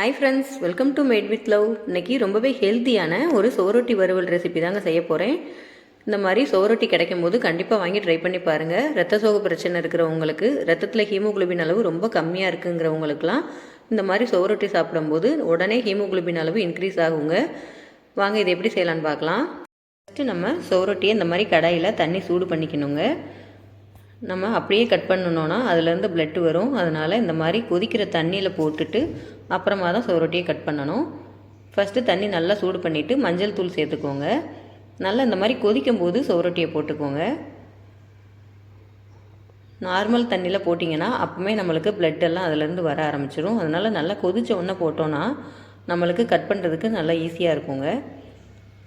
Hi friends welcome to made with love இன்னைக்கு ரொம்பவே ஹெல்த்தியான ஒரு சோரொட்டி வறுவல் ரெசிபி தாங்க செய்ய போகிறேன் இந்த மாதிரி சோரொட்டி கிடைக்கும் போது கண்டிப்பாக வாங்கி ட்ரை பண்ணி பாருங்கள் ரத்த சோக பிரச்சனை இருக்கிறவங்களுக்கு ரத்தத்தில் ஹீமோகுளோபின் அளவு ரொம்ப கம்மியாக இருக்குங்கிறவங்களுக்குலாம் இந்த மாதிரி சோரொட்டி சாப்பிடும்போது உடனே ஹீமோகுளோபின் அளவு இன்க்ரீஸ் ஆகுங்க. வாங்க இதை எப்படி செய்யலான்னு பார்க்கலாம். ஃபஸ்ட்டு நம்ம சோரொட்டியை இந்த மாதிரி கடாயில் தண்ணி சூடு பண்ணிக்கணுங்க. நம்ம அப்படியே கட் பண்ணணுன்னா அதுலேருந்து பிளட்டு வரும். அதனால் இந்த மாதிரி கொதிக்கிற தண்ணியில் போட்டுட்டு அப்புறமா தான் சோரொட்டியை கட் பண்ணணும். ஃபஸ்ட்டு தண்ணி நல்லா சூடு பண்ணிவிட்டு மஞ்சள் தூள் சேர்த்துக்கோங்க. நல்லா இந்த மாதிரி கொதிக்கும் போது சோரொட்டியை போட்டுக்கோங்க. நார்மல் தண்ணியில் போட்டிங்கன்னா அப்போவே நம்மளுக்கு பிளட் எல்லாம் அதுலேருந்து வர ஆரம்பிச்சிடும் அதனால் நல்லா கொதித்த உடனே போட்டோன்னா நம்மளுக்கு கட் பண்ணுறதுக்கு நல்லா ஈஸியாக இருக்குங்க.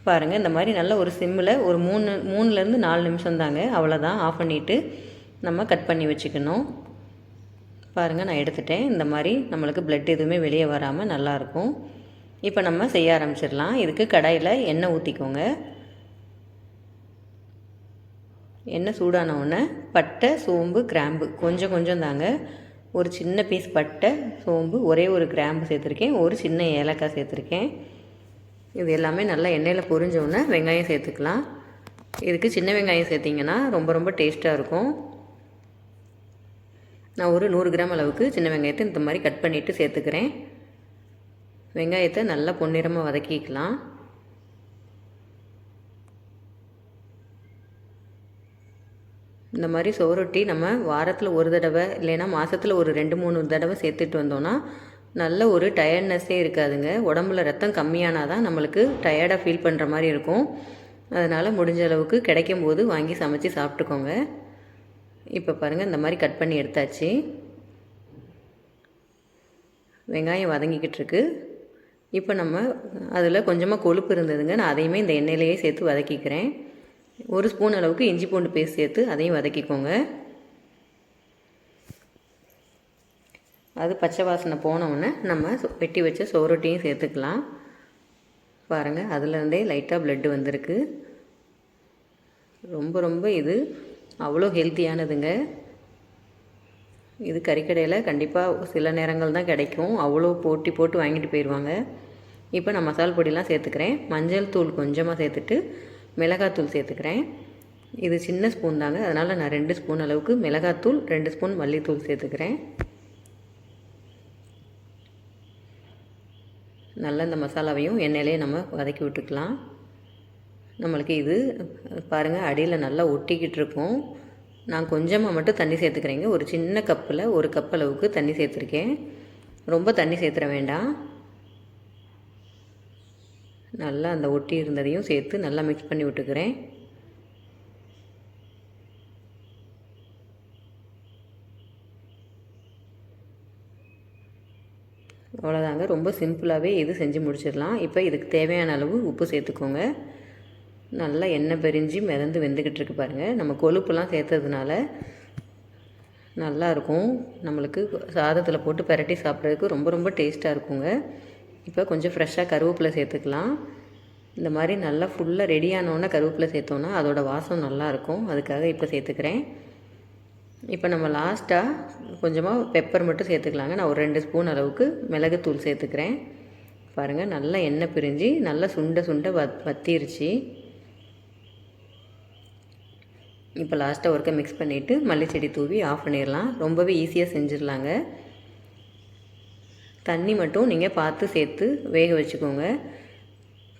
பாருங்கள் இந்த மாதிரி நல்ல ஒரு சிம்மில் ஒரு மூணு மூணுலேருந்து நாலு நிமிஷம் தாங்க அவ்வளோதான் ஆஃப் பண்ணிவிட்டு நம்ம கட் பண்ணி வச்சுக்கணும். பாருங்கள் நான் எடுத்துட்டேன். இந்த மாதிரி நம்மளுக்கு பிளட் எதுவுமே வெளியே வராமல் நல்லாயிருக்கும் இப்போ நம்ம செய்ய ஆரம்பிச்சிடலாம். இதுக்கு கடாயில் எண்ணெய் ஊற்றிக்கோங்க எண்ணெய் சூடான உடனே பட்டை சோம்பு கிராம்பு. கொஞ்சம் கொஞ்சம் தாங்க. ஒரு சின்ன பீஸ் பட்டை சோம்பு ஒரே ஒரு கிராம்பு சேர்த்துருக்கேன். ஒரு சின்ன ஏலக்காய் சேர்த்துருக்கேன். இது எல்லாமே நல்லா எண்ணெயில் பொரிஞ்சோடனே வெங்காயம் சேர்த்துக்கலாம். இதுக்கு சின்ன வெங்காயம் சேர்த்திங்கன்னா ரொம்ப ரொம்ப டேஸ்ட்டாக இருக்கும். நான் ஒரு நூறு கிராம் அளவுக்கு சின்ன வெங்காயத்தை இந்த மாதிரி கட் பண்ணிவிட்டு சேர்த்துக்கிறேன். வெங்காயத்தை நல்லா பொன்னிறமாக வதக்கிக்கலாம். இந்த மாதிரி சோரொட்டி நம்ம வாரத்தில் ஒரு தடவை இல்லைன்னா மாதத்தில் ஒரு ரெண்டு மூணு தடவை சேர்த்துட்டு வந்தோன்னா நல்ல ஒரு டயர்ட்னஸ்ஸே இருக்காதுங்க. உடம்புல ரத்தம் கம்மியானால் தான் நம்மளுக்கு டயர்டாக ஃபீல் பண்ணுற மாதிரி இருக்கும். அதனால் முடிஞ்ச அளவுக்கு கிடைக்கும் போது வாங்கி சமைச்சு சாப்பிட்டுக்கோங்க. இப்போ பாருங்கள் இந்த மாதிரி கட் பண்ணி எடுத்தாச்சு. வெங்காயம் வதங்கிக்கிட்டு இருக்கு. இப்போ நம்ம அதில் கொஞ்சமாக கொழுப்பு இருந்ததுங்க. நான் அதையுமே இந்த எண்ணெயிலேயே சேர்த்து வதக்கிக்கிறேன். ஒரு ஸ்பூன் அளவுக்கு இஞ்சி பூண்டு பேஸ்ட் சேர்த்து அதையும் வதக்கிக்கோங்க. அது பச்சை வாசனை போனவுடனே நம்ம வெட்டி வச்ச சோரொட்டியும் சேர்த்துக்கலாம். பாருங்கள் அதுலேருந்தே லைட்டாக ப்ளட்டு வந்திருக்கு. ரொம்ப ரொம்ப இது அவ்வளோ ஹெல்த்தியானதுங்க. இது கறிக்கடையில் கண்டிப்பாக சில நேரங்கள் தான் கிடைக்கும். அவ்வளோ போட்டி போட்டு வாங்கிட்டு போயிடுவாங்க இப்போ நான் மசால் பொடிலாம் சேர்த்துக்கிறேன். மஞ்சள் தூள் கொஞ்சமாக சேர்த்துட்டு மிளகாத்தூள் சேர்த்துக்கிறேன். இது சின்ன ஸ்பூன் தாங்க. அதனால் நான் ரெண்டு ஸ்பூன் அளவுக்கு மிளகாத்தூள் ரெண்டு ஸ்பூன் மல்லித்தூள் சேர்த்துக்கிறேன். நல்லா இந்த மசாலாவையும் எண்ணெயிலே நம்ம வதக்கி விட்டுக்கலாம். நம்மளுக்கு இது பாருங்கள் அடியில் நல்லா ஒட்டிக்கிட்டு இருக்கும். நான் கொஞ்சமாக மட்டும் தண்ணி சேர்த்துக்கிறேங்க. ஒரு சின்ன கப்பில் ஒரு கப் அளவுக்கு தண்ணி சேர்த்துருக்கேன். ரொம்ப தண்ணி சேர்த்துற வேண்டாம். நல்லா அந்த ஒட்டி இருந்ததையும் சேர்த்து நல்லா மிக்ஸ் பண்ணி விட்டுக்கிறேன். அவ்வளோதாங்க ரொம்ப சிம்பிளாகவே இது செஞ்சு முடிச்சிடலாம். இப்போ இதுக்கு தேவையான அளவு உப்பு சேர்த்துக்கோங்க. நல்லா எண்ணெய் பெரிஞ்சு மிதந்து வெந்துக்கிட்டு இருக்கு பாருங்கள் நம்ம கொழுப்புலாம் சேர்த்ததுனால நல்லாயிருக்கும். நம்மளுக்கு சாதத்தில் போட்டு பரட்டி சாப்பிட்றதுக்கு ரொம்ப ரொம்ப டேஸ்ட்டாக இருக்குங்க. இப்போ கொஞ்சம் ஃப்ரெஷ்ஷாக கருவேப்பிலை சேர்த்துக்கலாம். இந்த மாதிரி நல்லா ஃபுல்லாக ரெடியானோன்னே கருவேப்பிலை சேர்த்தோன்னா அதோடய வாசம் நல்லாயிருக்கும். அதுக்காக இப்போ சேர்த்துக்கிறேன். இப்போ நம்ம லாஸ்ட்டாக கொஞ்சமாக பெப்பர் மட்டும் சேர்த்துக்கலாங்க. நான் ஒரு ரெண்டு ஸ்பூன் அளவுக்கு மிளகுத்தூள் சேர்த்துக்கிறேன். பாருங்கள் நல்லா எண்ணெய் பிரிஞ்சு நல்லா சுண்ட சுண்ட வத் வத்திருச்சு. இப்போ லாஸ்ட்டாக ஒருக்க மிக்ஸ் பண்ணிவிட்டு மல்லிச்செடி தூவி ஆஃப் பண்ணிடலாம். ரொம்பவே ஈஸியாக செஞ்சிடலாங்க. தண்ணி மட்டும் நீங்கள் பார்த்து சேர்த்து வேக வச்சுக்கோங்க.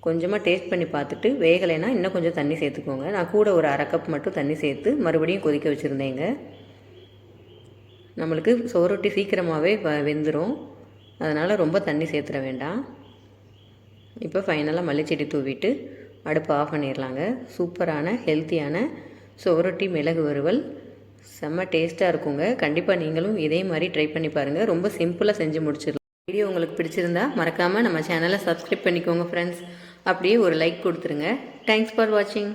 கொஞ்சமாக டேஸ்ட் பண்ணி பார்த்துட்டு வேகலைன்னா இன்னும் கொஞ்சம் தண்ணி சேர்த்துக்கோங்க. நான் கூட ஒரு அரை கப் மட்டும் தண்ணி சேர்த்து மறுபடியும் கொதிக்க வச்சுருந்தேங்க. நம்மளுக்கு சோரொட்டி சீக்கிரமாகவே வெந்துடும் அதனால் ரொம்ப தண்ணி சேர்த்துட வேண்டாம். இப்போ ஃபைனலாக மல்லிச்செடி தூவிட்டு அடுப்பு ஆஃப் பண்ணிடலாங்க. சூப்பரான ஹெல்த்தியான சோரொட்டி மிளகு வறுவல். செம்ம டேஸ்ட்டாக இருக்குங்க. கண்டிப்பாக நீங்களும் இதே மாதிரி ட்ரை பண்ணி பாருங்கள் ரொம்ப சிம்பிளாக செஞ்சு முடிச்சிடலாம். வீடியோ உங்களுக்கு பிடிச்சிருந்தா மறக்காமல் நம்ம சேனலை சப்ஸ்கிரைப் பண்ணிக்கோங்க ஃப்ரெண்ட்ஸ் அப்படியே ஒரு லைக் கொடுத்துருங்க. தேங்க்ஸ் ஃபார் வாட்சிங்